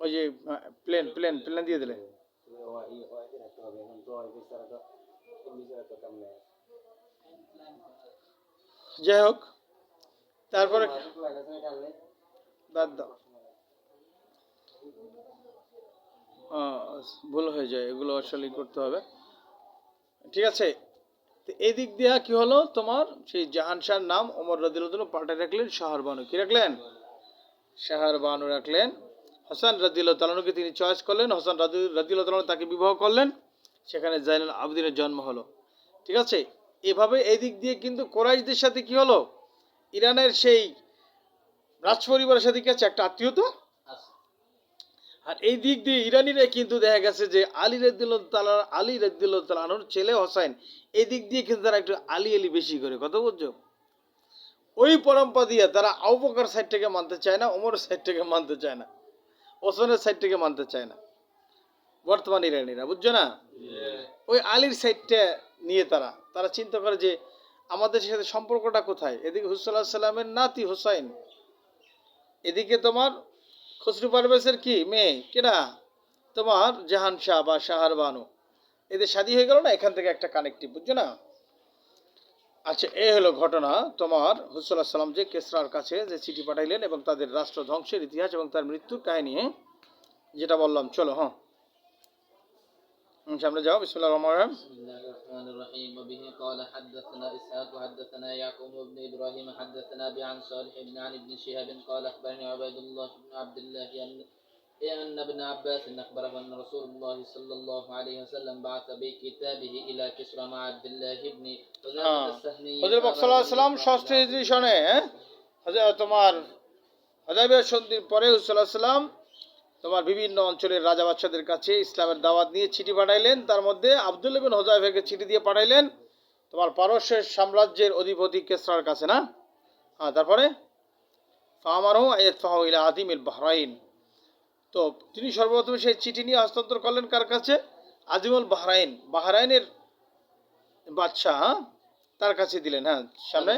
ওই যে plane plane plane দিয়ে দিলে যাই হোক তারপরে ভুল হয়ে যায়, এগুলো আসলে করতে হবে। ঠিক আছে এই দিক দিয়ে কি হলো তোমার? সেই জাহান শাহর নাম ওমর রদিল্লাহ পাল্টে রাখলেন শাহর বানু কি রাখলেন? শাহর বানু রাখলেন। হাসান রদিল্লাহ তালানুকে তিনি চয়েস করলেন। হাসান রদিল্লাহ তালানু তাকে বিবাহ করলেন। সেখানে জাইনুল আবদিনের জন্ম হলো। ঠিক আছে? এভাবে এই দিক দিয়ে কিন্তু কোরাইশদের সাথে কি হলো? ইরানের সেই রাজ পরিবারের সাথে কি আছে? একটা আত্মীয়তা আর এই দিক দিয়ে ইরানিরা কিন্তু দেখা গেছে যে আলী রদ্দুল্লাহ তালা আলী রদ্দুল্লাহ তালানোর ছেলে হোসাইন, এই দিক দিয়ে কিন্তু তারা একটু আলি আলি বেশি করে। কথা বুঝছ? ওই পরম্পরা দিয়ে তারা আউবকার সাইডটাকে মানতে চায় না, ওমর সাইডটাকে মানতে চায় না। ওসমানের সাইডটাকে মানতে চায় না। বর্তমান ইরানিরা বুঝছ না? ওই আলীর সাইডটা নিয়ে তারা তারা চিন্তা করে যে আমাদের সাথে সম্পর্কটা কোথায়? এদিকে হুসাল্লাহ সাল্লামের নাতি হোসাইন। এদিকে তোমার খসরু পারভেজের কি মেয়ে? কেনা তোমার জাহান শাহ বা শাহার বানু এদের শাদি হয়ে গেল না? এখান থেকে একটা কানেক্টিভ বুঝছ না? আচ্ছা এই হলো ঘটনা তোমার হুসুল্লাহ সাল্লাম যে কেসরার কাছে যে চিঠি পাঠাইলেন এবং তাদের রাষ্ট্র ধ্বংসের ইতিহাস এবং তার মৃত্যুর কাহিনী হ্যাঁ? যেটা বললাম চলো হ্যাঁ হুম, সামনে যাও বিসমুল্লাহ রহমান রহিম بسم الله الرحمن الرحيم وبه قال حدثنا إسحاق حدثنا يعقوب بن إبراهيم حدثنا أبي عن صالح بن عن ابن شهاب قال أخبرني عبيد الله بن عبد الله أن أن ابن عباس أخبره أن رسول الله صلى الله عليه وسلم بعث بكتابه إلى كسرى مع عبد الله بن হ্যাঁ السهمي হজরত বক্সাল্লাহ সাল্লাম ষষ্ঠ হিজরি সনে হ্যাঁ? হজরত তোমার হজাবিয়া সন্ধির পরে হুসুল্লাহ সাল্লাম তোমার বিভিন্ন অঞ্চলের রাজা বাচ্চাদের কাছে ইসলামের দাওয়াত নিয়ে চিঠি পাঠাইলেন তার মধ্যে আবদুল্লাহ বিন হোজাইফাকে চিঠি দিয়ে পাঠাইলেন তোমার পারস্যের সাম্রাজ্যের অধিপতি কেসরার কাছে না হ্যাঁ তারপরে ফামারহু আয়াতফাহু ইলা আদিমিল বাহরাইন তো তিনি সর্বপ্রথমে সেই চিঠি নিয়ে হস্তান্তর করলেন কার কাছে? আজিমুল বাহরাইন। বাহরাইনের বাদশাহ হ্যাঁ? তার কাছে দিলেন হ্যাঁ সামনে।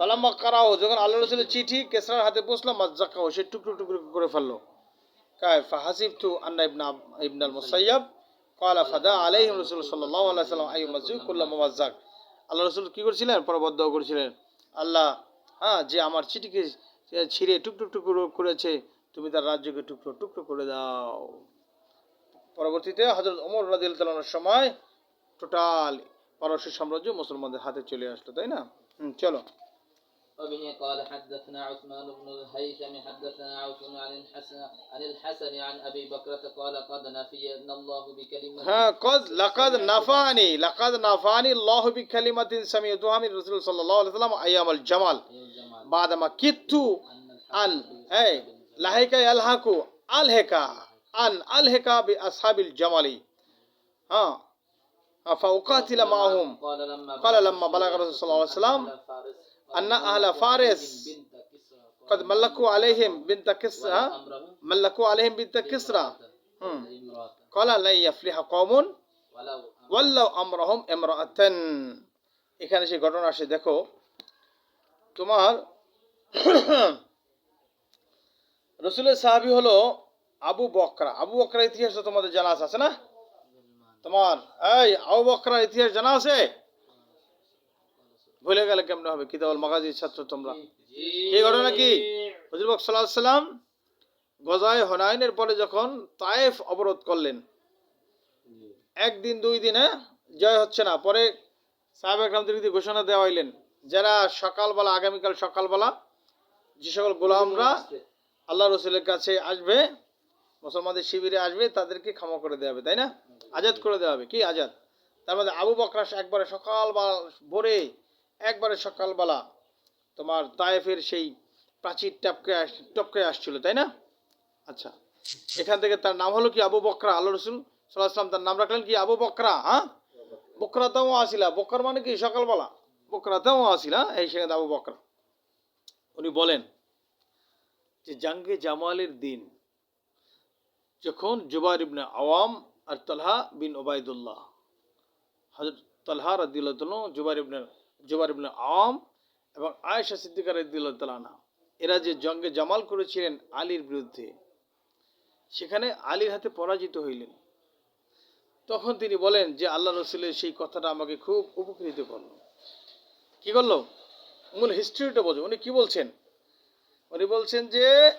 ফালাম্মা কারাও যখন আল্লাহ রসুলের চিঠি কেসরার হাতে পৌঁছলো মাজ্জাকাও সে টুকরো টুকরো করে ফেলল। কায় ফাহাসিব তু আন্না ইবনা ইবনাল মুসাইয়াব কালা ফাদা আলাইহিম রসুল সাল্লাহ আল্লাহ সাল্লাম আই মাজ্জু কুল্লা মাজ্জাক আল্লাহ রসুল কি করেছিলেন? পরবদ্ধ করেছিলেন। আল্লাহ হ্যাঁ যে আমার চিঠিকে ছিঁড়ে টুকরো টুকরো করেছে তুমি তার রাজ্যকে টুকরো টুকরো করে দাও পরবর্তীতে হজরত ওমর রাদিল তালানোর সময় টোটাল পারস্য সাম্রাজ্য মুসলমানদের হাতে চলে আসলো তাই না হুম, চলো وبه قال حدثنا عثمان بن الهيثم حدثنا عوف عن الحسن عن الحسن عن ابي بكرة قال قد نفينا الله بكلمة হ্যাঁ কদ লাকাদ নাফানি লাকাদ নাফানি আল্লাহু বিকালিমাতিন সামিয়তুহা মিন রাসূল সাল্লাল্লাহু আলাইহি ওয়াসাল্লাম আইয়ামুল জামাল الجمال বাদামা কিত্তু أن আন الحسن এই লাহিকা ইয়ালহাকু আলহেকা আন আলহেকা বি আসহাবিল জামালি হ্যাঁ فأقاتل معهم قال لما قال لما بلغ الرسول صلى الله عليه وسلم أن أهل فارس بنت كسرى قد ملكوا عليهم بنت كسرى أمرهم ملكوا عليهم بنت كسرى হুম। امرأة قال لن يفلح قوم ولو ওয়াল্লাহ আমরাহম এমরাতেন এখানে সেই ঘটনা আসে দেখো তোমার রসুলের সাহাবি হলো আবু বকরা। আবু বকরার ইতিহাস তো তোমাদের জানা আছে না? তোমার, এই আবু বকরার ইতিহাস জানা আছে? ভুলে গেলে কেমন হবে? কিতাবল মাগাজির ছাত্র তোমরা। এই ঘটনা কি? হজরত বক সাল্লাহ সাল্লাম গজায় হনায়নের পরে যখন তায়েফ অবরোধ করলেন, একদিন দুই দিনে জয় হচ্ছে না, পরে সাহেব একরামদের ঘোষণা দেওয়া হইলেন, যারা সকালবেলা, আগামীকাল সকালবেলা যে সকল গোলামরা আল্লাহ রসুলের কাছে আসবে, মুসলমানদের শিবিরে আসবে, তাদেরকে ক্ষমা করে দেওয়া হবে, তাই না? আজাদ করে দেওয়া হবে। কি আজাদ? তার মধ্যে আবু বকরাস একবারে সকালবেলা, ভোরে একবারে সকালবেলা তোমার তায়েফের সেই প্রাচীর টপকে আস- টপকে আসছিল, তাই না? আচ্ছা এখান থেকে তার নাম হলো কি আবু বকরা? আল্লাহ রসুল সাল্লাহাম তার নাম রাখলেন কি আবু বকরা হ্যাঁ? বকরাতেও আসিলা। বকর মানে কি? সকালবেলা। বকরাতেও আসিলা, এই সেখানে আবু বকরা। উনি বলেন যে জাঙ্গে জামালের দিন, যখন জুবাইর ইবনে আওয়াম আর তলহা বিন ওবায়দুল্লাহ হজরত তলহা রদিল্লাহ জুবাইর ইবনে জুবাইর ইবনে আওয়াম এবং আয়েশা সিদ্দিকা রদিল্লাহ তালানা এরা যে জঙ্গে জামাল করেছিলেন আলীর বিরুদ্ধে, সেখানে আলীর হাতে পরাজিত হইলেন। তখন তিনি বলেন যে আল্লাহ রসুলের সেই কথাটা আমাকে খুব উপকৃত করল। কি করল? মূল হিস্ট্রিটা বোঝো। উনি কি বলছেন? উনি বলছেন যে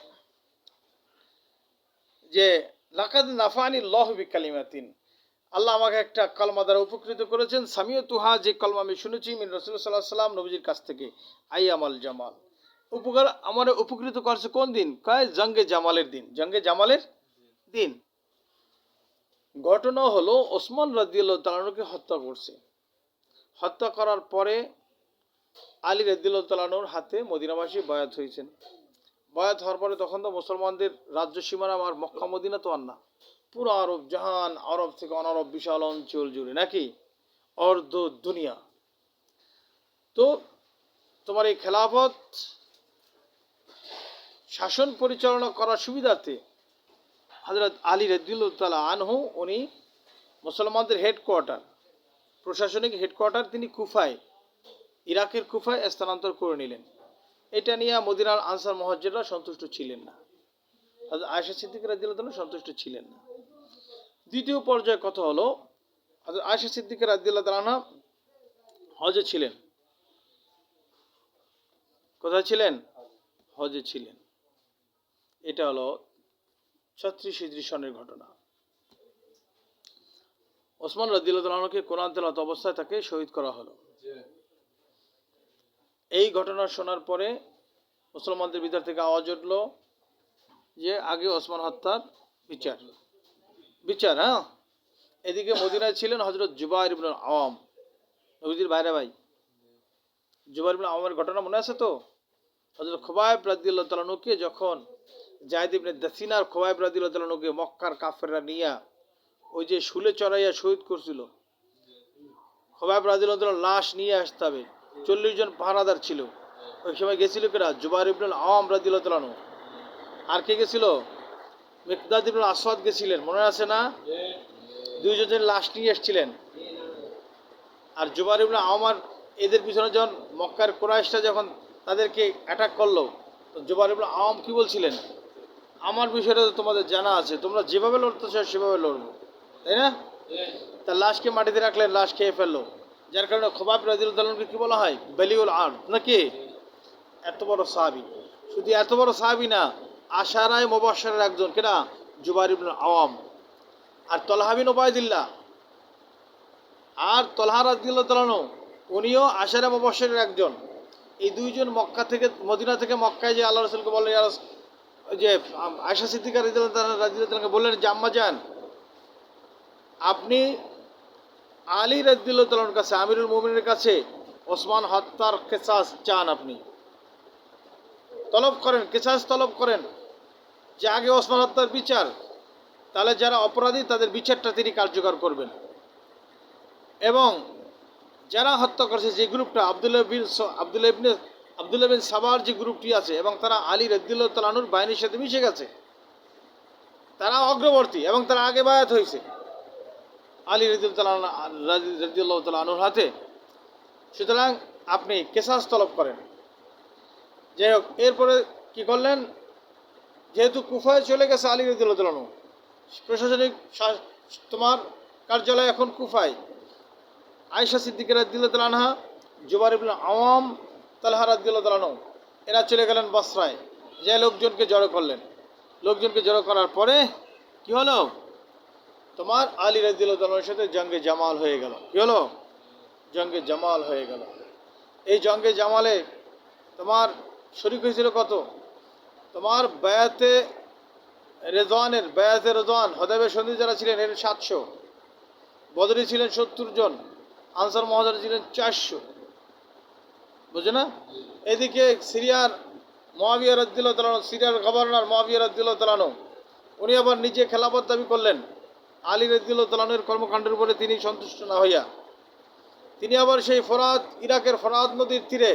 যে, লাকাদ নাফানি লহ বিকালিমাতিন। আল্লাহ আমাকে একটা কলমা দ্বারা উপকৃত করেছেন। সামিও তুহা যে কলমা আমি শুনেছি মিন রসুল সাল্লাহ সাল্লাম নবীজির কাছ থেকে আই আমাল জামাল। উপকার আমার উপকৃত করছে কোন দিন? কয়? জঙ্গে জামালের দিন। জঙ্গে জামালের দিন। ঘটনা হলো ওসমান রাদিউল্লাহ তালানুকে হত্যা করছে। হত্যা করার পরে আলী রাদিউল্লাহ তালানুর হাতে মদিনাবাসী বয়াত হয়েছেন। বয়াত হওয়ার পরে তখন তো মুসলমানদের রাজ্য সীমানা আমার মক্কা, মদিনা তো আর না। পুরো আরব জাহান, আরব থেকে অনারব বিশাল অঞ্চল জুড়ে নাকি? অর্ধ দুনিয়া। তো তোমার এই খেলাফত শাসন পরিচালনা করার সুবিধাতে হজরত আলী রদুল্লাহ আনহু উনি মুসলমানদের হেডকোয়ার্টার প্রশাসনিক হেডকোয়ার্টার তিনি কুফায় ইরাকের কুফায় স্থানান্তর করে নিলেন। এটা নিয়ে মদিনার আনসার মহাজ্জেরা সন্তুষ্ট ছিলেন না। আয়েশা সিদ্দিক রাদিয়াল্লাহু সন্তুষ্ট ছিলেন না। দ্বিতীয় পর্যায়ে কথা হলো আয়েশা সিদ্দিক রাদিয়াল্লাহু তাআলা হজে ছিলেন। কোথায় ছিলেন? হজে ছিলেন। এটা হলো ছত্রিশ হিজরি সনের ঘটনা। ওসমান রাদিল্লাহকে কোরআন তেলাত অবস্থায় তাকে শহীদ করা হলো। এই ঘটনা শোনার পরে মুসলমানদের ভিতর থেকে আওয়াজ উঠল যে, আগে ওসমান হত্যার বিচার। বিচার হ্যাঁ? এদিকে মদিনায় ছিলেন হজরত জুবাইর ইবনুল আওয়াম। নবীজির ভাইরা ভাই। জুবাইর ইবনুল আওয়ামের ঘটনা মনে আছে তো? হজরত খোবাইব রাদিউল্লাহ তালানুকে যখন জায়দ ইবনে দাসিনার খোবাইব রাদিউল্লাহ তালানুকে মক্কার কাফেররা নিয়া ওই যে শুলে চড়াইয়া শহীদ করছিল, খোবাইব তাআলা লাশ নিয়ে আসতে হবে। চল্লিশ জন পাহারাদার ছিল। ওই সময় গেছিল কেরা? জুবাইর ইবনুল আওয়াম রাদিউল্লাহ তালানু আর কে গেছিল? মিকদাদ ইবনুল আসওয়াদ গেছিলেন, মনে আছে না? দুইজন জন লাশ নিয়ে এসেছিলেন। আর জুবাইর ইবনুল আওয়ামার এদের পিছনে যখন মক্কার কোরাইশটা যখন তাদেরকে অ্যাটাক করল, তো জুবাইর ইবনুল আওয়াম কি বলছিলেন? আমার বিষয়টা তো তোমাদের জানা আছে, তোমরা যেভাবে লড়তে চাও সেভাবে লড়বো। তাই না? তার লাশকে মাটিতে রাখলেন, লাশ খেয়ে ফেলল। যার কারণে খোবাব রাজিউদ্দালকে কি বলা হয়? বেলিউল আর নাকি? এত বড় সাহাবি। শুধু এত বড় সাহাবি না, আশারায় মোবাসারের একজন। কেনা জুবাইর ইবনুল আওয়াম। আর তলহাবিন ওবায়দুল্লাহ আর তলহা রাদিউল্লাহ তালানো উনিও আশারা মোবাসারের একজন। এই দুইজন মক্কা থেকে, মদিনা থেকে মক্কায় যে আল্লাহ রসুলকে বললেন যে আয়সা সিদ্দিকা রাজিউল্লাহকে বললেন যে আম্মা যান। আপনি আলী রাদিউল্লাহ তালার কাছে, আমিরুল মোমিনের কাছে ওসমান হত্যার কেসাস চান আপনি। তলব করেন, কেসাস তলব করেন। যে আগে ওসমান হত্যার বিচার, তাহলে যারা অপরাধী, তাদের বিচারটা তিনি কার্যকর করবেন। এবং যারা হত্যা করেছে, যে গ্রুপটা, আবদুল্লাহ বিন আবদুল্লাহ ইবনে বিন সাবার যে গ্রুপটি আছে, এবং তারা আলী রদ্দুল্লাহ তালানুর বাহিনীর সাথে মিশে গেছে, তারা অগ্রবর্তী এবং তারা আগে বায়াত হয়েছে। আলী রদিউল্লাহ তালা আনুর হাতে। সুতরাং আপনি কেসাস তলব করেন। যাই হোক, এরপরে কী করলেন? যেহেতু কুফায় চলে গেছে আলী রদিউল্লাহ তালানু প্রশাসনিক তোমার কার্যালয় এখন কুফায়। আয়সা সিদ্দিকের রাদিউল্লাহ তালানহা জুবার ইবুল আওয়াম, তালহা রাদিউল্লাহ তালানু এরা চলে গেলেন বসরায়। যে লোকজনকে জড়ো করলেন। লোকজনকে জড়ো করার পরে কী হলো? তোমার আলী রাদিউল্লাহর সাথে জঙ্গে জামাল হয়ে গেল। কি হলো? জঙ্গে জামাল হয়ে গেল। এই জঙ্গে জামালে তোমার শরিক হয়েছিল কত? তোমার বায়াতে রেজওয়ানের, বায়াতে রেজওয়ান হদাবে সন্ধি যারা ছিলেন, এর সাতশো। বদরি ছিলেন সত্তর জন, আনসার মহাজার ছিলেন চারশো। বুঝে না? এদিকে সিরিয়ার মহাবিয়া রদ্দুল্লাহ তালানো সিরিয়ার গভর্নর মহাবিয়া রদ্দুল্লাহ তালানো উনি আবার নিজে খেলাফত দাবি করলেন। আলী তালানের কর্মকাণ্ডের উপরে তিনি সন্তুষ্ট না হইয়া, তিনি আবার সেই ফরাদ, ইরাকের ফরাদ নদীর তীরে